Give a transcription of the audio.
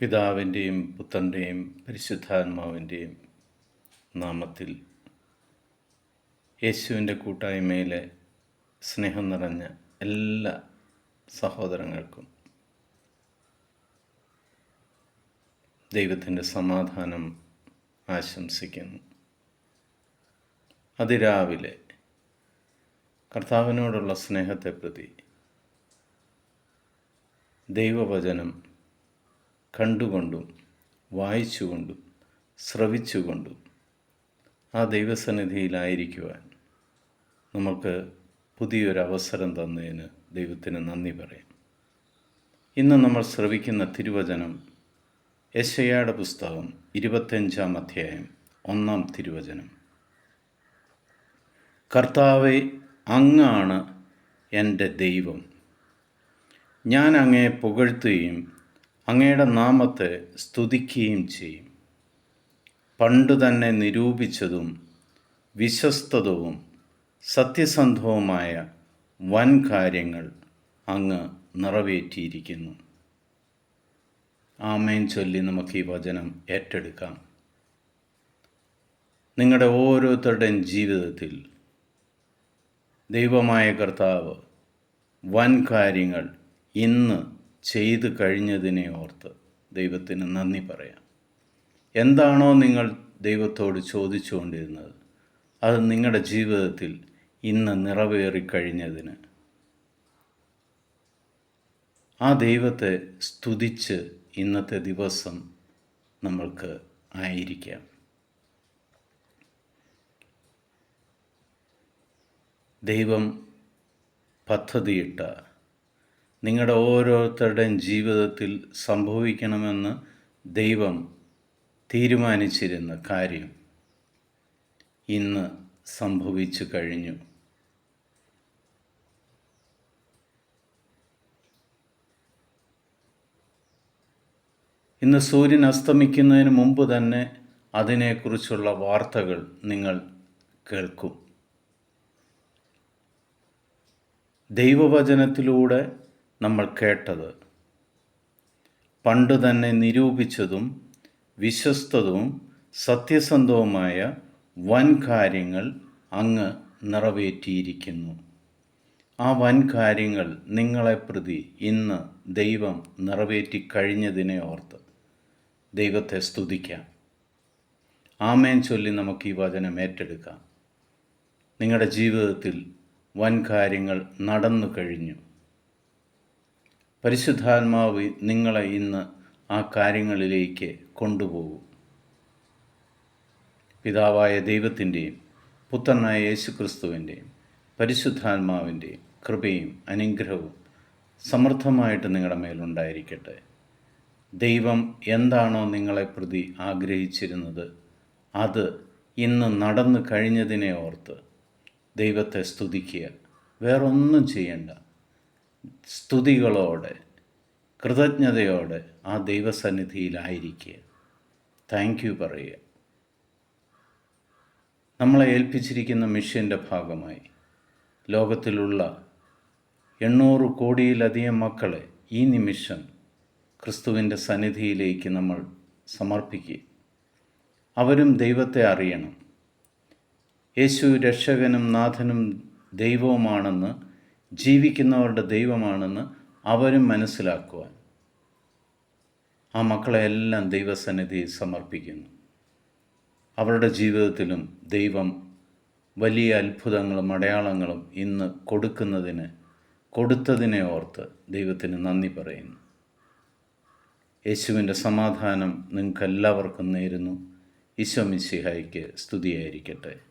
പിതാവിന്റെയും പുത്രന്റെയും പരിശുദ്ധാത്മാവിന്റെയും നാമത്തിൽ യേശുവിന്റെ കൂട്ടായ്മയിലെ സ്നേഹം നിറഞ്ഞ എല്ലാ സഹോദരങ്ങൾക്കും ദൈവത്തിന്റെ സമാധാനം ആശംസിക്കുന്നു. അതിരാവിലെ കർത്താവിനോടുള്ള സ്നേഹത്തെ പ്രതി ദൈവവചനം കണ്ടുകൊണ്ടും വായിച്ചുകൊണ്ടും ശ്രവിച്ചുകൊണ്ടും ആ ദൈവസന്നിധിയിലായിരിക്കുവാൻ നമുക്ക് പുതിയൊരവസരം തന്നതിന് ദൈവത്തിന് നന്ദി പറയാം. ഇന്ന് നമ്മൾ ശ്രവിക്കുന്ന തിരുവചനം യശയാട പുസ്തകം ഇരുപത്തഞ്ചാം അധ്യായം ഒന്നാം തിരുവചനം. കർത്താവെ അങ്ങാണ് എന്റെ ദൈവം. ഞാൻ അങ്ങയെ പുകഴ്ത്തുകയും അങ്ങയുടെ നാമത്തെ സ്തുതിക്കുകയും ചെയ്യും. പണ്ട് തന്നെ നിരൂപിച്ചതും വിശ്വസ്തതവും സത്യസന്ധവുമായ വൻ കാര്യങ്ങൾ അങ്ങ് നിറവേറ്റിയിരിക്കുന്നു. ആമേൻ ചൊല്ലി നമുക്ക് ഈ വചനം ഏറ്റെടുക്കാം. നിങ്ങളുടെ ഓരോരുത്തരുടെയും ജീവിതത്തിൽ ദൈവമായ കർത്താവ് വൻ കാര്യങ്ങൾ ഇന്ന് ചെയ്തു കഴിഞ്ഞതിനെ ഓർത്ത് ദൈവത്തിന് നന്ദി പറയാം. എന്താണോ നിങ്ങൾ ദൈവത്തോട് ചോദിച്ചുകൊണ്ടിരുന്നത് അത് നിങ്ങളുടെ ജീവിതത്തിൽ ഇന്ന് നിറവേറിക്കഴിഞ്ഞതിന് ആ ദൈവത്തെ സ്തുതിച്ച് ഇന്നത്തെ ദിവസം നമ്മൾക്ക് ആയിരിക്കാം. ദൈവം പദ്ധതിയിട്ട നിങ്ങളുടെ ഓരോരുത്തരുടെയും ജീവിതത്തിൽ സംഭവിക്കണമെന്ന് ദൈവം തീരുമാനിച്ചിരുന്ന കാര്യം ഇന്ന് സംഭവിച്ചു കഴിഞ്ഞു. ഇന്ന് സൂര്യൻ അസ്തമിക്കുന്നതിന് മുമ്പ് തന്നെ അതിനെക്കുറിച്ചുള്ള വാർത്തകൾ നിങ്ങൾ കേൾക്കും. ദൈവവചനത്തിലൂടെ നമ്മൾ കേട്ടത്. പണ്ട് തന്നെ നിരൂപിച്ചതും വിശ്വസ്തവും സത്യസന്ധവുമായ വൻ കാര്യങ്ങൾ അങ്ങ് നിറവേറ്റിയിരിക്കുന്നു. ആ വൻ കാര്യങ്ങൾ നിങ്ങളെ പ്രതി ഇന്ന് ദൈവം നിറവേറ്റി കഴിഞ്ഞതിനെ ഓർത്ത് ദൈവത്തെ സ്തുതിക്കാം. ആമേൻ ചൊല്ലി നമുക്ക് ഈ വചനം ഏറ്റെടുക്കാം. നിങ്ങളുടെ ജീവിതത്തിൽ വൻ കാര്യങ്ങൾ നടന്നു കഴിഞ്ഞു. പരിശുദ്ധാത്മാവ് നിങ്ങളെ ഇന്ന് ആ കാര്യങ്ങളിലേക്ക് കൊണ്ടുപോകും. പിതാവായ ദൈവത്തിന്റെയും പുത്രനായ യേശുക്രിസ്തുവിന്റെയും പരിശുദ്ധാത്മാവിന്റെയും കൃപയും അനുഗ്രഹവും സമൃദ്ധമായിട്ട് നിങ്ങളുടെ മേലുണ്ടായിരിക്കട്ടെ ദൈവം എന്താണോ നിങ്ങളെ പ്രതി ആഗ്രഹിച്ചിരുന്നത് അത് ഇന്ന് നടന്നു കഴിഞ്ഞതിനെ ഓർത്ത് ദൈവത്തെ സ്തുതിക്കുക. വേറൊന്നും ചെയ്യണ്ട. സ്തുതികളോടെ കൃതജ്ഞതയോടെ ആ ദൈവസന്നിധിയിലായിരിക്കുക. താങ്ക് യു പറയുക. നമ്മളെ ഏൽപ്പിച്ചിരിക്കുന്ന മിഷ്യന്റെ ഭാഗമായി ലോകത്തിലുള്ള എണ്ണൂറ് കോടിയിലധികം മക്കളെ ഈ നിമിഷം ക്രിസ്തുവിന്റെ സന്നിധിയിലേക്ക് നമ്മൾ സമർപ്പിക്കുക. അവരും ദൈവത്തെ അറിയണം. യേശു രക്ഷകനും നാഥനും ദൈവവുമാണെന്ന് ജീവിക്കുന്നവരുടെ ദൈവമാണെന്ന് അവരും മനസ്സിലാക്കുവാൻ. ആ മക്കളെ എല്ലാം ദൈവസന്നിധിയിൽ സമർപ്പിക്കുന്നു. അവരുടെ ജീവിതത്തിലും ദൈവം വലിയ അത്ഭുതങ്ങളും അടയാളങ്ങളും ഇന്ന് കൊടുക്കുന്നതിന് കൊടുത്തതിനെ ഓർത്ത് ദൈവത്തിന് നന്ദി പറയുന്നു. യേശുവിന്റെ സമാധാനം നിങ്ങൾക്കെല്ലാവർക്കും നേരുന്നു. ഈശോ മിശിഹായിക്ക് സ്തുതിയായിരിക്കട്ടെ.